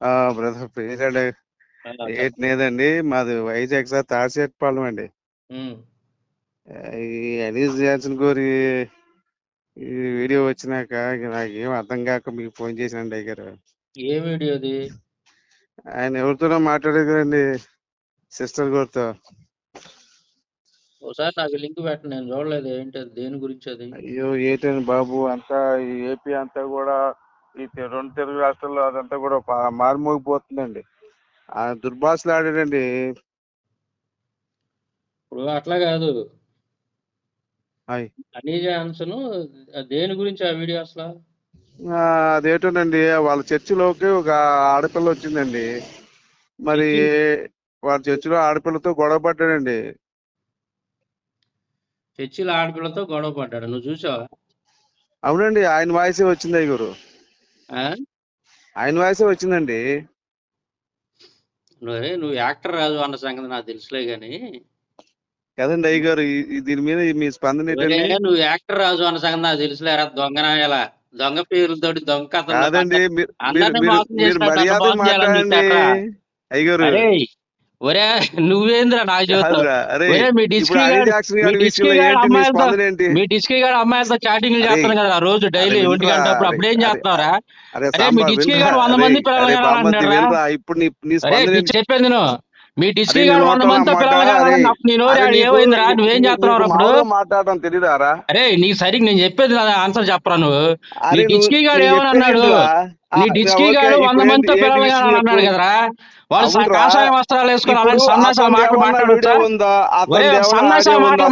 ఆ బ్రదర్ ఏటి లేదండి మాది వైజాగ్ సార్ తాడిసేటిపాలెం అండి. ఈ అనీస్ జాన్సన్ గారి ఈ వీడియో వచ్చినాక నాకేం అర్థం కాక మీకు ఫోన్ అయ్య గారు. ఏ వీడియోది ఆయన ఎవరితోనో మాట్లాడారు కదండి సిస్టర్ గారితో. ఒకసారి నాకు లింక్ పెట్టండి నేను చూడలేదు ఏంటి దేని గురించి అది? అయ్యో ఏంటండి బాబు అంతా ఏపీ అంతా కూడా ఈ రెండు తెలుగు రాష్ట్రాల్లో అదంతా కూడా మారుమోగిపోతుందండి. ఆ దుర్భాషలు ఆడాడండి ఇప్పుడు అట్లా కాదు. హాయ్. అనీ జాన్సన్ దేని గురించి ఆ వీడియో అసలు? అదేంటోనండి వాళ్ళ చర్చిలోకి ఒక ఆడపిల్ల వచ్చిందండి. మరి వాళ్ళ చర్చిలో ఆడపిల్లతో గొడవ పడ్డాడండి. చర్చిల ఆడపిల్లతో గొడవ పడ్డాడు? నువ్వు చూసావా? అవునండి ఆయన వాయిసే వచ్చింది ఆ? ఆయన వాయిసే వచ్చిందండి. నువ్వే నువ్వు యాక్టర్ రాజు అన్న సంగతి నాకు తెలుసులే గాని. కదండి అయ్యగారు ఈ- ఈ దీని మీద మీ స్పందన నువ్వు యాక్టర్ రాజు అన్న సంగతి నాకు తెలుసులేరా దొంగ పేర్లతోటి దొంగ కాదండి మీరు మర్యాద మాట్లాడండి. చూస్తారా? అయ్యగారు అరే ఒరే నువ్వేంద్రా నాకు చెబుతావు మీ డిస్కీ మీ గారి డిస్కీ మీ అమ్మాయిలతో మీ గాడు అమ్మాయిలతో చాటింగ్ చేస్తాను కదా రోజు డైలీ ఒంటి గంట అప్పుడు ఏం చేస్తున్నారా అరే మీ డిస్కీ గాడు వంద మంది పిల్లలు నీ నీ? చెప్పేది నేను మీ నీ గాడు వంద మందితో మాట పిల్లలు నీ నీకు ఏమైందిరా? నువ్వేం చేస్తున్నావు అప్పుడు తెలియదారా అరే నీకు సరిగ్గా నేను చెప్పేది నా ఆన్సర్ చెప్పరా నువ్వు? నీ నువ్వు డిస్కీ నేను ఏమని అన్నాడు? నీ డిస్కీ గాడు వంద మందితో పిల్లలు అన్నాడు కదరా? కాషాయ వస్త్రాలు వేసుకొని అలాంటి మాటలు మాట్లాడొచ్చా మాటలు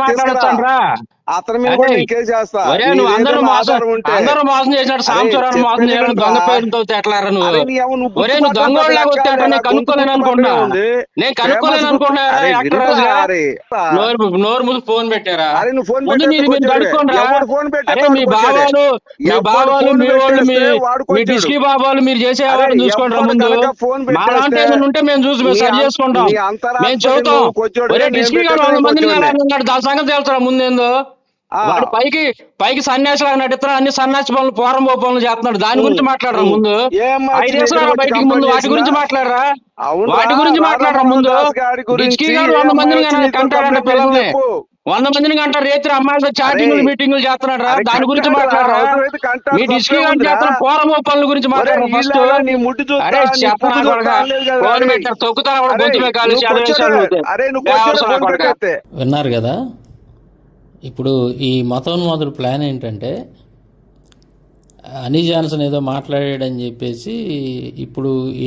అతని మీద కూడా చేస్తా? నువ్వు అందరూ మోసం అందరూ మోసం చేసినట్టు అరే సాంబశివరావు మోసం చేయాలని దొంగ పేరుతో నువ్వు? ఒరే నువ్వు నా నేను కనుక్కోలేను ఉంది. నేను కనుక్కోలేను అరే నోరు నోరు ముందు ఫోన్ పెట్టారా? ముందు మీరు మీరు అరే పెట్టేస్తే మీ బావాలు మీ ఫోన్ మీ వాళ్ళు మీ డిస్కీ బాబాలు మీరు చేసే వాళ్ళని చూసుకోండి ముందు. మా లాంటి ఉంటే మేము చూసి మేము సరి చేసుకుంటాం. మేము చెబుతాం. కొచ్చోడివే ఒరే డిస్కీ గారు వంద మందిని అన్నాడు. దాని సంగతి తెలుసా ముందేందో వాడు పైకి పైకి సన్యాసిలాగా నటిస్తున్నాడు. అన్ని సన్యాసి పనులు పోరం పనులు చేస్తున్నాడు. దాని గురించి మాట్లాడరా. ముందు? బయటికి ముందు వాటి గురించి మాట్లాడరా? వాటి గురించి మాట్లాడరా ముందు? డిస్కీ గారు వంద మందిని కంటాడంట పిల్లల్ని? వంద మందిని కంటారు. రేత్రి అమ్మాయిలతో చాటింగ్లు మీటింగ్లు చేస్తున్నాడు రా. దాని గురించి మాట్లాడరా? మీ డిస్కీ చేస్తున్న పోరమో పనుల గురించి మాట్లాడరా ఫస్ట్ అరే పెట్టారు కాలు విన్నారు కదా? ఇప్పుడు ఈ మతోన్మాదుల ప్లాన్ ఏంటంటే అనీ జాన్సన్ ఏదో మాట్లాడాడని చెప్పేసి ఇప్పుడు